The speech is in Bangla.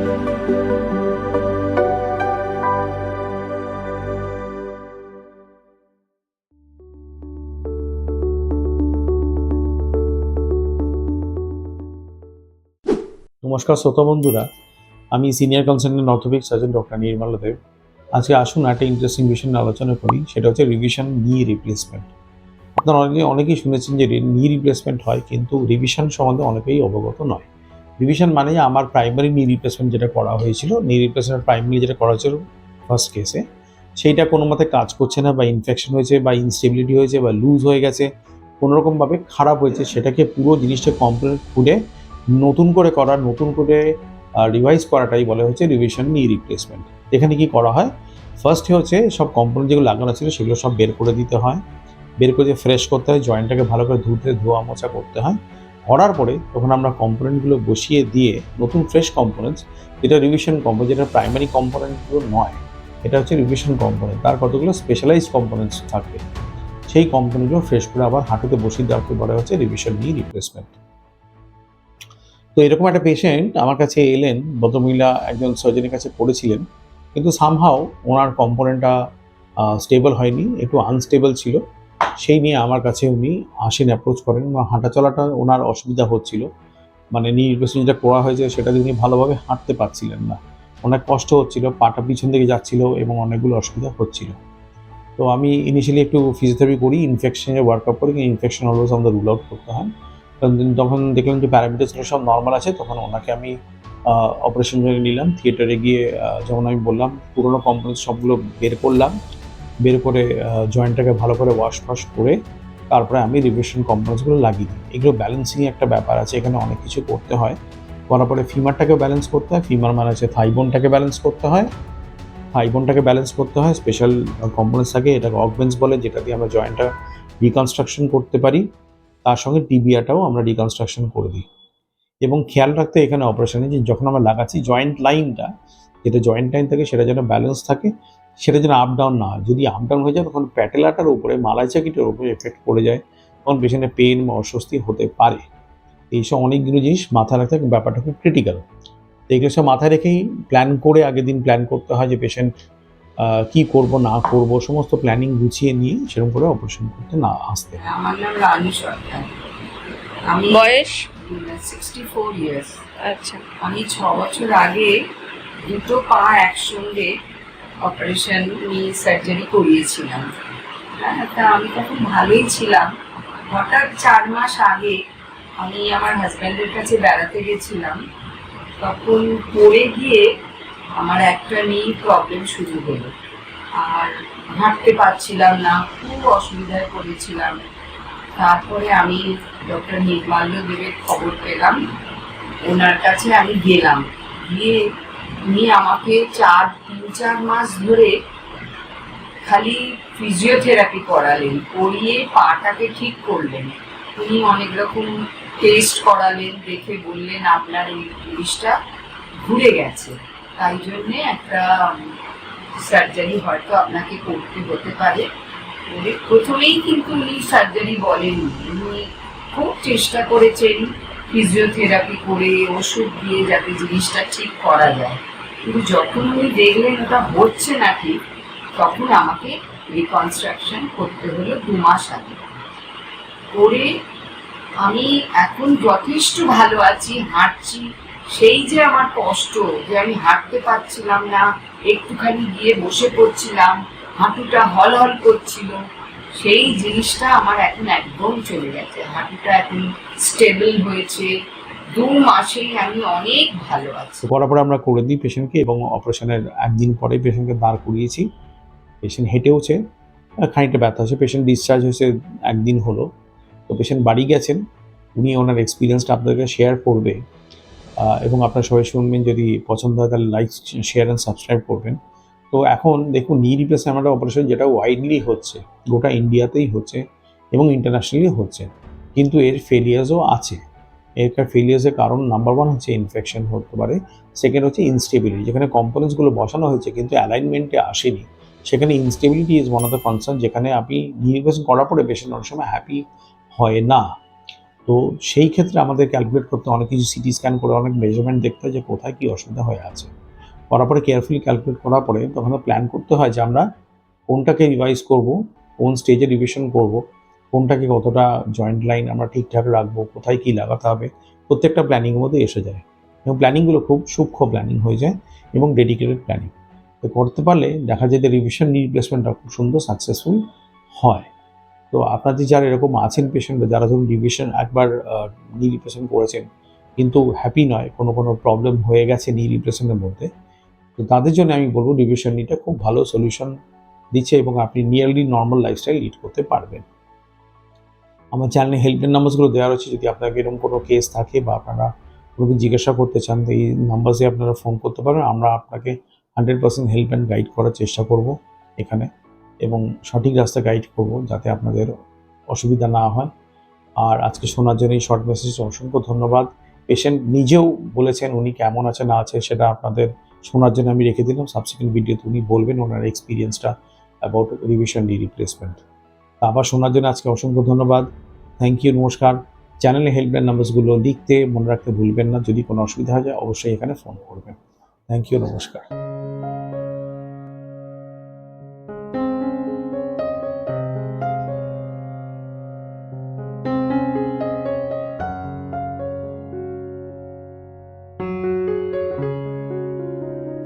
নমস্কার শ্রোতা বন্ধুরা, আমি senior consultant orthopaedic surgeon doctor Nirmala Deb. আজকে আসুন একটা ইন্টারেস্টিং বিষয় নিয়ে আলোচনা করি, সেটা হচ্ছে রিভিশন নি রিপ্লেসমেন্ট আপনারা অনেকে, অনেকেই শুনেছেন যে নি রিপ্লেসমেন্ট হয়, কিন্তু রিভিশন সম্বন্ধে অনেকেই অবগত নয়। রিভিশন মানে আমার প্রাইমারি নি রিপ্লেসমেন্ট যেটা করা হয়েছিল নি রিপ্লেসমেন্ট প্রাইমারি যেটা করা হয়েছিল ফার্স্ট কেসে সেইটা কোনো মতে কাজ করছে না বা ইনফেকশন হয়েছে বা ইনস্টেবিলিটি হয়েছে বা লুজ হয়ে গেছে কোনোরকমভাবে খারাপ হয়েছে, সেটাকে পুরো জিনিসটা কমপ্লিট খুলে নতুন করে করা, নতুন করে রিভাইজ করাটাই বলে হচ্ছে রিভিশন নি রিপ্লেসমেন্ট এখানে কি করা হয়? ফার্স্টে হচ্ছে সব কম্পোনেন্ট যেগুলো লাগানো ছিল সেগুলো সব বের করে দিতে হয়, বের করে ফ্রেশ করতে হয় জয়েন্টটাকে ভালো করে ধুতে ধোয়া মোছা করতে হয় করার পরে তখন আমরা কম্পোনেন্টগুলো বসিয়ে দিয়ে নতুন ফ্রেশ কম্পোনেন্টস, যেটা রিভিশন কম্পোনেন্ট যেটা প্রাইমারি কম্পোনেন্টগুলো নয়, এটা হচ্ছে রিভিশন কম্পোনেন্ট তার কতগুলো স্পেশালাইজ কম্পোনেন্টস থাকবে সেই কম্পোনেন্টগুলো ফ্রেশ করে আবার হাঁটুতে বসিয়ে দেওয়াকে বলা হচ্ছে রিভিশন নিয়ে রিপ্লেসমেন্ট তো এরকম একটা পেশেন্ট আমার কাছে এলেন, ভদ্রমহিলা একজন সার্জনের কাছে পড়েছিলেন, কিন্তু সামহাও ওনার কম্পোনেন্টটা স্টেবল হয়নি, একটু আনস্টেবল ছিল। সেই নিয়ে আমার কাছে উনি আসেন অ্যাপ্রোচ করেন। বা হাঁটা চলাটা ওনার অসুবিধা হচ্ছিল। মানে নি রিপ্লেসমেন্ট যেটা করা হয়েছে সেটা উনি ভালোভাবে হাঁটতে পারছিলেন না। অনেক কষ্ট হচ্ছিল, পাটা পিছন দিকে যাচ্ছিল এবং অনেকগুলো অসুবিধা হচ্ছিল। তো আমি ইনিশিয়ালি একটু ফিজিওথেরাপি করি ইনফেকশনের ওয়ার্কআপ করি ইনফেকশন অলওয়েজ আমাদের রুল আউট করতে হয়। তখন দেখলাম যে প্যারামিটার্সগুলো সব নর্মাল আছে, তখন ওনাকে আমি অপারেশন নিলাম। থিয়েটারে গিয়ে যেমন আমি বললাম, পুরোনো কম্পোনেন্টস সবগুলো বের করলাম। বের করে জয়েন্টটাকে ভালো করে ওয়াশ ফাশ করে তারপরে আমি রিভিশন কম্পোনেন্টসগুলো লাগিয়ে দিই। এগুলো ব্যালেন্সিং একটা ব্যাপার আছে, এখানে অনেক কিছু করতে হয়। করার পরে ফিমারটাকে ব্যালেন্স করতে হয় ফিমার মানে হচ্ছে থাইবোনটাকে ব্যালেন্স করতে হয়। থাইবোনটাকে ব্যালেন্স করতে হয় স্পেশাল কম্পোনেন্টস থাকে, এটাকে অকবেন্স বলে, যেটা দিয়ে আমরা জয়েন্টটা রিকনস্ট্রাকশন করতে পারি। তার সঙ্গে টিবিয়াটাও আমরা রিকনস্ট্রাকশন করে দিই। এবং খেয়াল রাখতে এখানে অপারেশনে যে যখন আমরা লাগাচ্ছি জয়েন্ট লাইনটা যেটা জয়েন্ট লাইন থাকে, সেটা যেন ব্যালেন্স থাকে। সেটা যেন আপ ডাউন না হয়। যদি আপ ডাউন হয়ে যায় তখন প্যাটেলাটার উপরে মালাই চাকিটার উপরে এফেক্ট পড়ে যায়। তখন পেশেন্টের পেন বা অস্বস্তি হতে পারে। এইসব অনেকগুলো জিনিস মাথায় রাখতে হয়, ব্যাপারটা খুব ক্রিটিক্যাল এইগুলো সব মাথায় রেখেই প্ল্যান করে আগের দিন প্ল্যান করতে হয় যে পেশেন্ট কি করব না করব সমস্ত প্ল্যানিং গুছিয়ে নিয়ে সেরকম করে অপারেশন করতে না আসতে আমার নাম রানী সরকার। আমি বয়স? সিক্সটি ফোর ইয়ার্স আচ্ছা। আমি ছ বছর আগে দুটো পা একসঙ্গে অপারেশন নিয়ে সার্জারি করিয়েছিলাম হ্যাঁ তা আমি তখন ভালোই ছিলাম। হঠাৎ চার মাস আগে আমি আমার হাজব্যান্ডের কাছে বেড়াতে গেছিলাম। তখন পড়ে গিয়ে আমার একটা নিয়েই প্রবলেম শুরু হলো। আর হাঁটতে পারছিলাম না, খুব অসুবিধায় পড়েছিলাম। তারপরে আমি ডক্টর নির্মাল্য দেবের খবর পেলাম। ওনার কাছে আমি গেলাম। গিয়ে উনি আমাকে চার, তিন, চার মাস ধরে খালি ফিজিওথেরাপি করালেন করিয়ে পাটাকে ঠিক করলেন। উনি অনেক রকম টেস্ট করালেন, দেখে বললেন আপনার এই জিনিসটা ঘুরে গেছে। তাই জন্যে একটা সার্জারি হয়তো আপনাকে করতে হতে পারে। প্রথমেই কিন্তু উনি সার্জারি বলেননি। উনি খুব চেষ্টা করেছেন ফিজিওথেরাপি করে ওষুধ দিয়ে যাতে জিনিসটা ঠিক করা যায়। কিন্তু যখন উনি দেখলেন ওটা হচ্ছে না ঠিক তখন আমাকে রিকনস্ট্রাকশন করতে হলো দু মাস আগে। করে আমি এখন যথেষ্ট ভালো আছি, হাঁটছি। সেই যে আমার কষ্ট যে আমি হাঁটতে পারছিলাম না, একটুখানি গিয়ে বসে পড়ছিলাম, হাঁটুটা হল হল করছিল, সেই জিনিসটা আমার এখন একদম চলে গেছে। হাঁটুটা এখন স্টেবল হয়েছে দু পরে আমরা করে দিই পেশেন্টকে এবং একদিন পেশেন্টকে দাঁড় করিয়েছি। পেশেন্ট হেঁটেওছে ব্যথা হচ্ছে পেশেন্ট ডিসচার্জ হয়েছে একদিন হলো। তো পেশেন্ট বাড়ি গেছেন, উনি ওনার এক্সপিরিয়েন্সটা আপনাদেরকে শেয়ার করবে। এবং আপনারা সবাই শুনবেন, যদি পছন্দ হয় তাহলে লাইক শেয়ার অ্যান্ড সাবস্ক্রাইব করবেন। তো এখন দেখুন নি রিপ্লেসমেন্ট অপারেশন যেটা ওয়াইডলি হচ্ছে, গোটা ইন্ডিয়াতেই হচ্ছে এবং ইন্টারন্যাশনালি হচ্ছে। কিন্তু এর ফেলিয়ার্সও আছে। এর ফেলিয়ার্সের কারণ নাম্বার ওয়ান হচ্ছে ইনফেকশন হতে পারে সেকেন্ড হচ্ছে ইনস্টেবিলিটি যেখানে কম্পোনেন্টসগুলো বসানো হয়েছে কিন্তু অ্যালাইনমেন্টে আসেনি। সেখানে instability is one of the concern যেখানে আপনি নির্বাচন করার পরে পেশেন্ট অনেক সময় হ্যাপি হয় না। তো সেই ক্ষেত্রে আমাদের ক্যালকুলেট করতে অনেক কিছু সিটি স্ক্যান করে অনেক মেজারমেন্ট দেখতে হয় যে কোথায় কী অসুবিধা হয়ে আছে। করার পরে কেয়ারফুলি ক্যালকুলেট করার পরে তখন প্ল্যান করতে হয় যে আমরা কোনটাকে রিভাইজ করব, কোন স্টেজে রিভিশন করব। কোনটাকে কতটা জয়েন্ট লাইন আমরা ঠিকঠাক রাখব, কোথায় কী লাগাতে হবে, প্রত্যেকটা প্ল্যানিংয়ের মধ্যে এসে যায়। এবং প্ল্যানিংগুলো খুব সূক্ষ্ম প্ল্যানিং হয়ে যায় এবং ডেডিকেটেড প্ল্যানিং তো করতে পারলে দেখা যায় যে রিভিশন রিপ্লেসমেন্টটা খুব সুন্দর সাকসেসফুল হয়। তো আপনাদের যারা এরকম আছেন পেশেন্ট যারা ধরুন রিভিশন একবার নি রিপ্লেসমেন্ট করেছেন, কিন্তু হ্যাপি নয়, কোনো কোনো প্রবলেম হয়ে গেছে নি রিপ্লেসমেন্টের মধ্যে, তো তাদের জন্য আমি বলব রিভিশন নিটা খুব ভালো সলিউশন দিচ্ছে এবং আপনি নিয়ারলি নর্মাল লাইফস্টাইল লিড করতে পারবেন। আমার চ্যানেলে হেল্পলাইন নাম্বারসগুলো দেওয়া রয়েছে, যদি আপনাকে এরকম কোনো কেস থাকে বা আপনারা কোনো জিজ্ঞাসা করতে চান, তো এই নাম্বারসে আপনারা ফোন করতে পারেন। আমরা আপনাকে hundred percent help and guide করার চেষ্টা করব এখানে এবং সঠিক রাস্তা গাইড করব যাতে আপনাদের অসুবিধা না হয়। আর আজকে শোনার জন্য এই শর্ট মেসেজ অসংখ্য ধন্যবাদ। পেশেন্ট নিজেও বলেছেন উনি কেমন আছে, না আছে, সেটা আপনাদের শোনার জন্য আমি রেখে দিলাম। সাবসিকুয়েন্ট ভিডিওতে উনি বলবেন ওনার এক্সপিরিয়েন্সটা অ্যাবাউট রিভিশন ডি রিপ্লেসমেন্ট আবার শোনার জন্য আজকে অসংখ্য ধন্যবাদ। থ্যাংক ইউ নমস্কার। চ্যানেলে হেল্পলাইন নাম্বারসগুলো লিখতে মনে রাখতে ভুলবেন না। যদি কোনো অসুবিধা হয়, অবশ্যই এখানে ফোন করবেন। থ্যাংক ইউ নমস্কার।